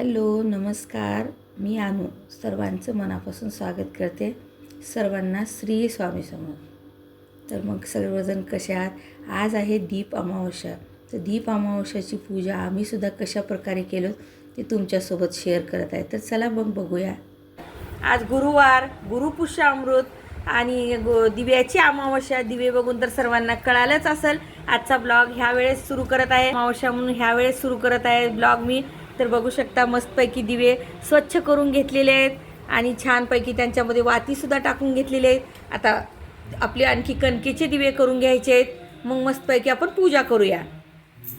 Hello नमस्कार. मी अनु. सर्वांचं मनापासून स्वागत करते. सर्वांना श्री स्वामी समोर. तर मग सर्वजण कसे आहात? आज आहे दीप अमावस्या. तर दीप अमावस्याची पूजा आम्हीसुद्धा कशा प्रकारे केलो ते तुमच्यासोबत शेअर करत आहे. तर चला मग बघूया. आज गुरुवार गुरुपुष्य अमृत आणि गो दिव्याची अमावस्या. दिवे बघून तर सर्वांना कळालंच असेल. आजचा ब्लॉग ह्या वेळेस सुरू करत आहे. अमावस्या म्हणून ह्या वेळेस सुरू करत आहे ब्लॉग मी. तर बघू शकता मस्तपैकी दिवे स्वच्छ करून घेतलेले आहेत आणि छानपैकी त्यांच्यामध्ये वातीसुद्धा टाकून घेतलेले आहेत. आता आपले आणखी कणकेचे दिवे करून घ्यायचे आहेत. मग मस्तपैकी आपण पूजा करूया.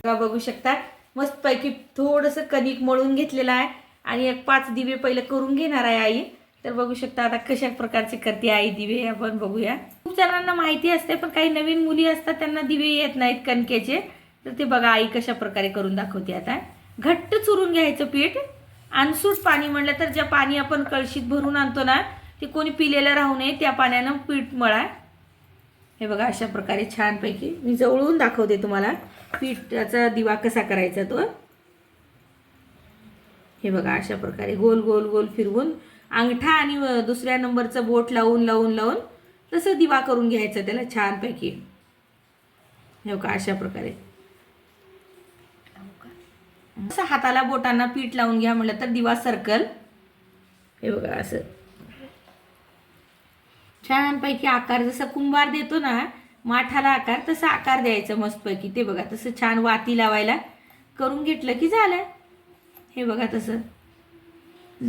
बघू शकता मस्तपैकी थोडंसं कणिक मळून घेतलेलं आहे. आणि एक पाच दिवे पहिले करून घेणार आहे आई. तर बघू शकता आता कशा प्रकारचे करते आई दिवे आपण बघूया. खूप जणांना माहिती असते पण काही नवीन मुली असतात त्यांना दिवे येत नाहीत कणकेचे. तर ते बघा आई कशा प्रकारे करून दाखवते आता. घट्ट चुरून घ्यायचं पीठ. अनसूट पाणी म्हणलं तर ज्या पाणी आपण कळशीत भरून आणतो ना ते कोणी पिलेलं राहू नये त्या पाण्यानं पीठ मळा. हे बघा अशा प्रकारे छानपैकी मी जवळून दाखवते तुम्हाला पीठाचा दिवा कसा करायचा तो. हे बघा अशा प्रकारे गोल गोल गोल फिरवून अंगठा आणि दुसऱ्या नंबरचं बोट लावून लावून लावून तसं दिवा करून घ्यायचं त्याला छानपैकी. हे बघा अशा प्रकारे. असं हाताला बोटांना पीठ लावून घ्या म्हटलं तर दिवा सर्कल. हे बघा असं. छानपैकी आकार जसं कुंभार देतो ना माठाला आकार तसा आकार द्यायचा मस्तपैकी. ते बघा तसं छान वाती लावायला करून घेतलं की झालं. हे बघा तसं.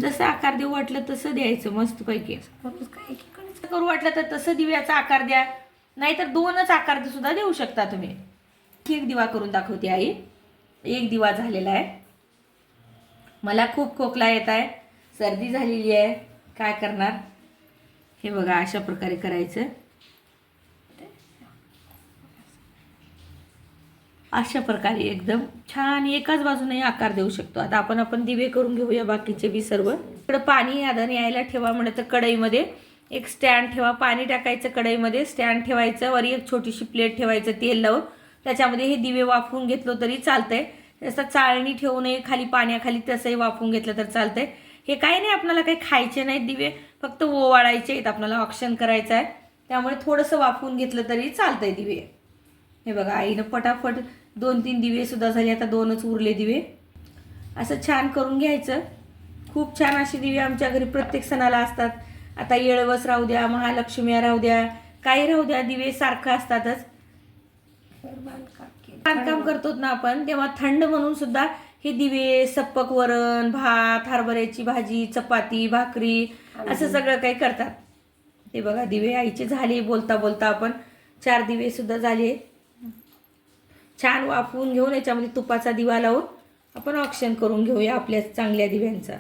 जसं आकार देऊ वाटलं तसं द्यायचं मस्तपैकी. करू वाटलं तर तसं दिव्याचा आकार द्या. नाहीतर दोनच आकार सुद्धा देऊ शकता तुम्ही. एक दिवा करून दाखवते आई. एक दिवा झालेला आहे. मला खूप खोकला येत आहे. सर्दी झालेली आहे. काय करणार? हे बघा अशा प्रकारे करायचं. अशा प्रकारे एकदम छान एकाच बाजूने आकार देऊ शकतो. आता आपण आपण दिवे करून घेऊया बाकीचे बी सर्व. इकडं पाणी आधार यायला ठेवा म्हणलं तर कढईमध्ये. एक स्टँड ठेवा. पाणी टाकायचं कढईमध्ये. स्टँड ठेवायचं. वर एक छोटीशी प्लेट ठेवायचं तेल लावून. त्याच्यामध्ये हे दिवे वाफवून घेतलं तरी चालतंय. जसं चाळणी ठेवू नये खाली पाण्याखाली तसंही वाफवून घेतलं तर चालतंय. हे काही नाही आपल्याला काही खायचे नाहीत दिवे फक्त ओवाळायचे आहेत आपल्याला ऑप्शन करायचं आहे. त्यामुळे थोडंसं वाफवून घेतलं तरी चालतंय दिवे. हे बघा आईनं पटापट दोन तीन दिवे सुद्धा झाले आता दोनच उरले दिवे. असं छान करून घ्यायचं. खूप छान अशी दिवे आमच्या घरी प्रत्येक सणाला असतात. आता येळवस राहू द्या महालक्ष्मी राहू द्या काही राहू द्या दिवे सारखं असतातच. बांधकाम करतो ना आपण तेव्हा थंड म्हणून सुद्धा हे दिवे सप्पक वरण भात हरभऱ्याची भाजी चपाती भाकरी असं सगळं काही करतात. ते बघा दिवे आईचे झाले बोलता बोलता आपण चार दिवे सुद्धा झाले. छान वाफवून घेऊन याच्यामध्ये तुपाचा दिवा लावून आपण ऑप्शन करून घेऊया आपल्या चांगल्या दिव्यांचा.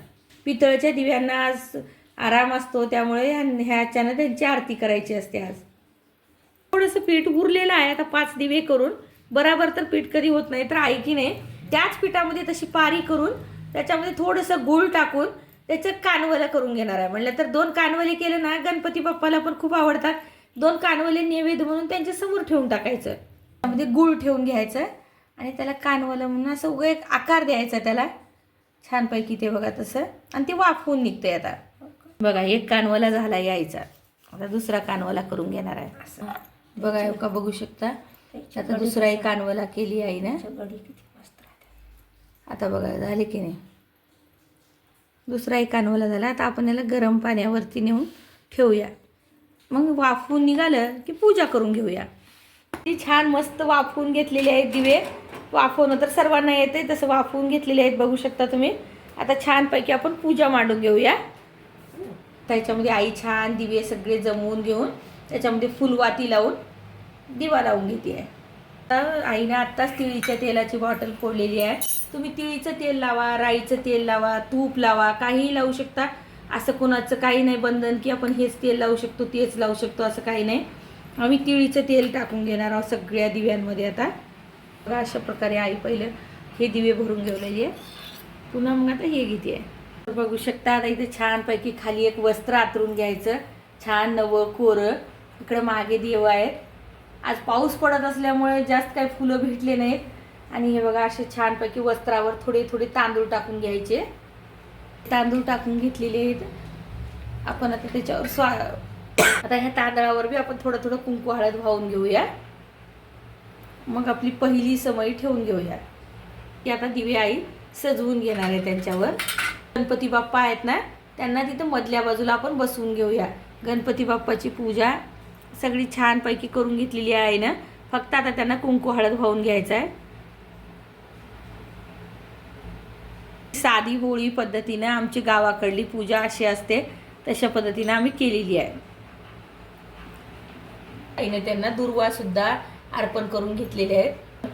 पितळच्या दिव्यांना आज आराम असतो त्यामुळे ह्या- ह्याच्यानं त्यांची आरती करायची असते आज. थोडंसं पीठ उरलेलं आहे आता पाच दिवे करून. बराबर तर पीठ कधी होत नाही तर आई की नाही त्याच पिठामध्ये तशी पारी करून त्याच्यामध्ये थोडंसं गूळ टाकून त्याचं कानवलं करून घेणार आहे. म्हणलं तर दोन कानवले केले ना गणपती बाप्पाला पण खूप आवडतात. दोन कानवले नैवेद्य म्हणून त्यांच्यासमोर ठेवून टाकायचं. त्यामध्ये गूळ ठेवून घ्यायचं आणि त्याला कानवलं म्हणून असं उगं एक आकार द्यायचा त्याला. छानपैकी ते बघा तसं. आणि ते वाफवून निघतंय आता. बघा एक कानवला झाला यायचा. आता दुसरा कानवला करून घेणार आहे. असं. बघा का बघू शकता. आता दुसरा एक कानवला केली आई ना? आता बघा झाले की नाही? दुसरा एक कानवला झाला. आता आपण याला गरम पाण्यावरती नेऊन ठेवूया. मग वाफवून निघालं की पूजा करून घेऊया. ती छान मस्त वाफवून घेतलेले आहेत दिवे. वाफवणं तर सर्वांना येते तसं वाफवून घेतलेले आहेत बघू शकता तुम्ही. आता छानपैकी आपण पूजा मांडून घेऊया. त्याच्यामध्ये आई छान दिवे सगळे जमवून घेऊन त्याच्यामध्ये फुलवाती लावून दिवा लावून घेते आहे. तर आईने आत्ताच तिळीच्या तेलाची बॉटल फोडलेली आहे. तुम्ही तिळीचं तेल लावा राईचं तेल लावा तूप लावा काहीही लावू शकता. असं कोणाचं काही नाही बंधन की आपण हेच तेल लावू शकतो तेच लावू शकतो असं काही नाही. आम्ही तिळीचं तेल टाकून घेणार आहोत सगळ्या दिव्यांमध्ये आता. अशा प्रकारे आई पहिलं हे दिवे भरून घेवलेली आहे. पुन्हा मग आता हे घेते आहे. बघू शकता आता इथे छानपैकी खाली एक वस्त्र आतरून घ्यायचं. छान नवं कोरं. इकडं मागे देव आहेत. आज पाऊस पडत असल्यामुळे जास्त काही फुलं भेटले नाहीत. आणि हे बघा असे छानपैकी वस्त्रावर थोडे थोडे तांदूळ टाकून घ्यायचे. तांदूळ टाकून घेतलेले आहेत. आपण आता त्याच्यावर स्वा आता ह्या तांदळावर बी आपण थोडं थोडं कुंकू हळद वाहून घेऊया. मग आपली पहिली समई ठेवून घेऊया. की आता दिवे आई सजवून घेणार आहे त्यांच्यावर. गणपती बाप्पा आहेत ना त्यांना तिथं मधल्या बाजूला आपण बसवून घेऊया. गणपती बाप्पाची पूजा सगळी छानपैकी करून घेतलेली आहे ना. फक्त आता त्यांना कुंकू हळद वाहून घ्यायचं आहे. साधी होळी पद्धतीनं आमची गावाकडली पूजा अशी असते तशा पद्धतीनं आम्ही केलेली आहे. आईने त्यांना दुर्वा सुद्धा अर्पण करून घेतलेले आहेत.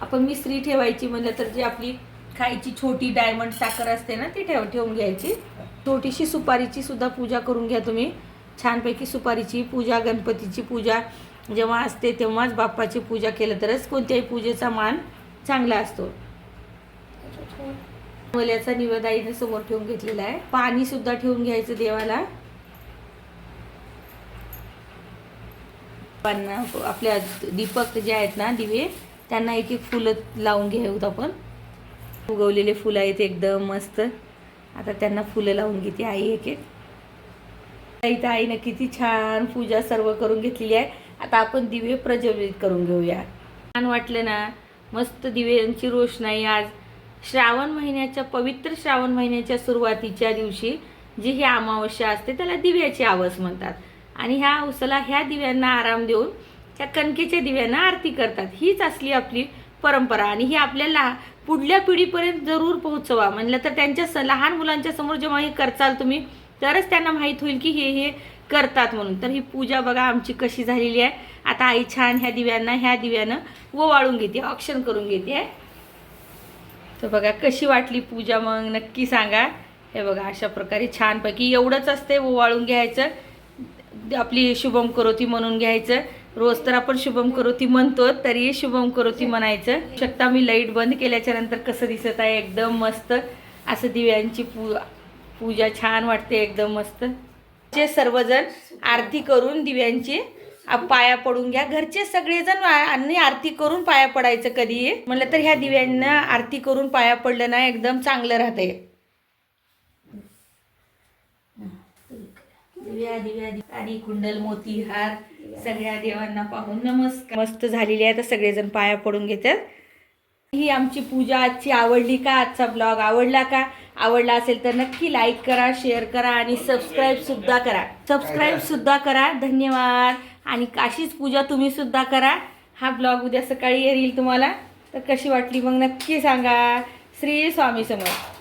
आपण मिसरी ठेवायची म्हणलं तर जी आपली खायची छोटी डायमंड साखर असते ना ती ठेव ठेवून घ्यायची. छोटीशी सुपारीची सुद्धा पूजा करून घ्या तुम्ही. छानपैकी सुपारीची पूजा गणपतीची पूजा जेव्हा असते तेव्हाच बाप्पाची पूजा केलं तरच कोणत्याही पूजेचा मान चांगला असतो. मल्याचा निवेद आईने समोर ठेवून घेतलेला आहे. पाणी सुद्धा ठेवून घ्यायचं देवाला. आपल्या दीपक जे आहेत ना दिवे त्यांना एक एक फुलं लावून घेऊत आपण. उगवलेले फुलं आहेत एकदम मस्त. आता त्यांना फुलं लावून घेते आई एक एक. इथं आईनं किती छान पूजा सर्व करून घेतलेली आहे. आता आपण दिवे प्रज्वलित करून घेऊया. छान वाटलं ना? मस्त दिव्यांची रोषणाई आज. श्रावण महिन्याच्या पवित्र श्रावण महिन्याच्या सुरुवातीच्या दिवशी जी ही अमावस्या असते त्याला दिव्याची आवस म्हणतात. आणि ह्या उसाला ह्या दिव्यांना आराम देऊन त्या कणकेच्या दिव्यांना आरती करतात. हीच असली आपली परंपरा. आणि ही आपल्याला पुढल्या पिढीपर्यंत जरूर पोहोचवा. म्हणलं तर त्यांच्या लहान मुलांच्या समोर जेव्हा हे करचाल तुम्ही तरच त्यांना माहीत होईल की हे हे करतात म्हणून. तर ही पूजा बघा आमची कशी झालेली आहे. आता आई छान ह्या दिव्यांना ह्या दिव्यानं ओवाळून घेते ऑप्शन करून घेते. आहे तर बघा कशी वाटली पूजा मग नक्की सांगा. हे बघा अशा प्रकारे छानपैकी एवढंच असते ओवाळून घ्यायचं. आपली शुभम करोती म्हणून घ्यायचं. रोज तर आपण शुभम करोती म्हणतो तरी शुभम करोती म्हणायचं. शकता मी लाइट बंद केल्याच्यानंतर कसं दिसत आहे? एकदम मस्त. असं दिव्यांची पू पूजा छान वाटते एकदम मस्त. चे सर्वजण आरती करून दिव्यांची पाया पडून घ्या. घरचे सगळेजण आणि आरती करून पाया पडायचं कधी म्हणलं तर ह्या दिव्यांना आरती करून पाया पडलं ना एकदम चांगलं राहते दिव्या दिव्या दिव्या. आणि कुंडल मोती हार सगळ्या देवांना पाहून नमस्कार. मस्त झालेली आहे तर सगळेजण पाया पडून घेतात. ही आमची पूजा आजची आवडली का? आजचा ब्लॉग आवडला का? आवडला असेल तर नक्की लाईक करा शेअर करा आणि सबस्क्राईब सुद्धा करा. सबस्क्राईब सुद्धा करा. धन्यवाद. आणि अशीच पूजा तुम्ही सुद्धा करा. हा ब्लॉग उद्या सकाळी येईल तुम्हाला. तर कशी वाटली मग नक्की सांगा. श्री स्वामी समर्थ.